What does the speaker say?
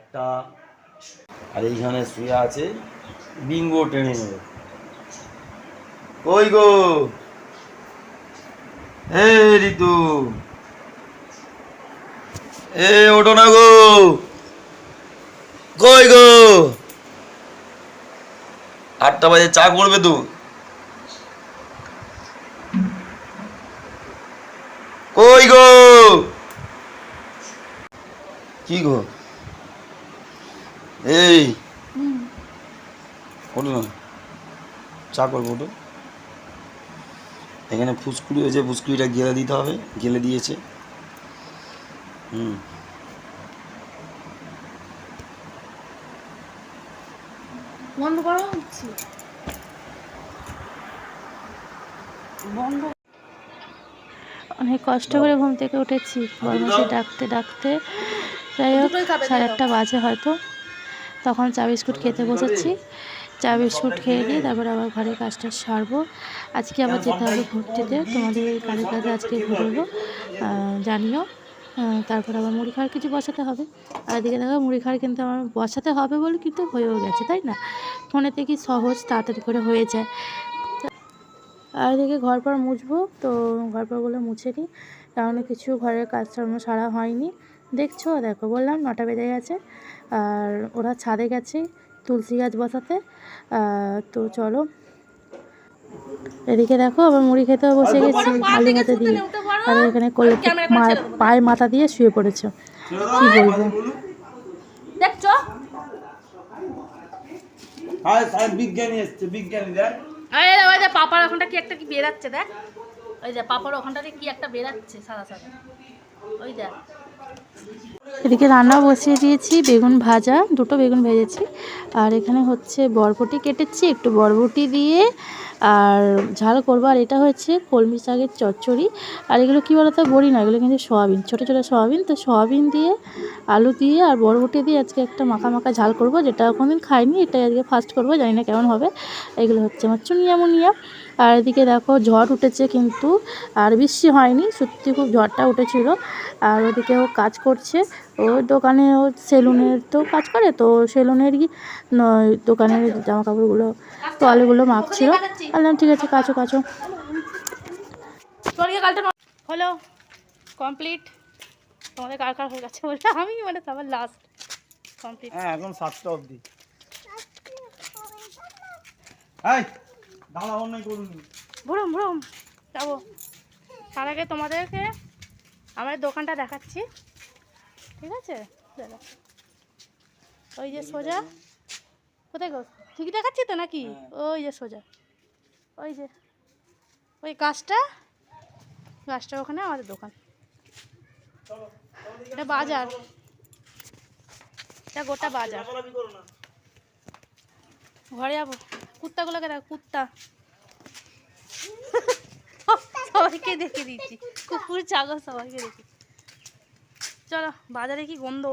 আটটা আর এইখানে শুয়ে আছে বিঙ্গো টেনে নেবে কই গো? এ ঋতু। এ ওঠো না গো। কই গো? আটটা বাজে, চা করবে তো? কই গো? কি গো? এই। ওঠো না। চা করব ওঠো। এখানে ফুসকুড়ি হয়েছে ফুসকুড়িটা গেলে দিতে হবে গেলে দিয়েছে। হুম। বন্ধ করা হচ্ছে? বন্ধ। অনেক কষ্ট করে ঘুম থেকে উঠেছি। বরমাসে ডাকতে ডাকতে। যাই হোক সাড়ে আটটা বাজে হয়তো। তখন চা বিস্কুট খেতে বসেছি। চা বিস্কুট খেয়ে নিয়ে তারপর আবার ঘরের কাজটা সারবো। আজকে আবার যেতে হবে ঘুরতেতে তোমাদের কাজে কাজে আজকে ঘুরবো। জানিও। তারপর আবার মুড়ি খাওয়ার কিছু বসাতে হবে। আর এদিকে দেখো, মুড়ি খাওয়ার কিন্তু আমার বসাতে হবে বলে কিন্তু হয়েও গেছে, তাই না? ফোনেতে কি সহজ, তাড়াতাড়ি করে হয়ে যায়। আর এদিকে ঘর পর মুছবো। তো ঘর পরগুলো মুছে নিই কারণ কিছু ঘরের কাজ সারা হয়নি। দেখছ? দেখো বললাম নটা বেজে গেছে। আর ওরা ছাদে গেছে তুলসী গাছ বসাতে। তো চলো। এদিকে দেখো আবার মুড়ি খেতেও বসে গেছি আলু ভাতে দিয়ে। আর এখানে কোলে পায়ে মাথা দিয়ে শুয়ে পড়েছে। কি বলব? দেখছ? বিজ্ঞানী এসছে বিজ্ঞানী দেখ। ওই যে পাপার ওখানটা কি একটা কি বেরাচ্ছে দেখ। ওই যে পাপার ওখানটাতে কি একটা বেরাচ্ছে সাদা সাদা। এদিকে রান্না বসিয়ে দিয়েছি, বেগুন ভাজা, দুটো বেগুন ভেজেছি। আর এখানে হচ্ছে বরবটি কেটেছি, একটু বরবটি দিয়ে। আর ঝাল করব, আর এটা হচ্ছে কলমি শাকের চচ্চড়ি। আর এগুলো কী বলতো, বড়ি না, এগুলো কিন্তু সয়াবিন, ছোটো ছোটো সয়াবিন। তো সয়াবিন দিয়ে, আলু দিয়ে আর বরবটি দিয়ে আজকে একটা মাখা মাখা ঝাল করব। যেটা কোনোদিন খাইনি, এটাই আজকে ফার্স্ট করব, জানি না কেমন হবে। এগুলো হচ্ছে আমার চুনিয়া মুনিয়া আর এদিকে দেখো ঝড় উঠেছে কিন্তু আর বৃষ্টি হয়নি সত্যি খুব ঝড়টা উঠেছিল। আর ওদিকে ও কাজ করছে। ও দোকানে ও সেলুনের তো কাজ করে তো সেলুনেরই দোকানের জামা কাপড়গুলো তোয়ালেগুলো মাখছিল। বললাম ঠিক আছে কাচো কাচো। হলো? কমপ্লিট? তোমাদের কার কার হয়ে গেছে বলে আমি? মানে সবার লাস্ট কমপ্লিট হ্যাঁ এখন সাতটা অবধি। এই দাঁড়া অন্য করুন ভুরুম ভুরুম যাব। তার আগে তোমাদেরকে আমার দোকানটা দেখাচ্ছি। ঠিক আছে? দাদা ওই যে সোজা। কোথায় গো? ঠিক দেখাচ্ছি তো নাকি? ওই যে সোজা। ওই যে। ওই গাছটা। গাছটা ওখানে আমাদের দোকান। এটা বাজার। এটা গোটা বাজার। ঘরে যাব। কুত্তাগুলোকে দেখ কুত্তা। সবাইকে দেখে দিচ্ছি। কুকুর ছাগল সবাইকে দেখি চলো বাজারে কি গন্ধ?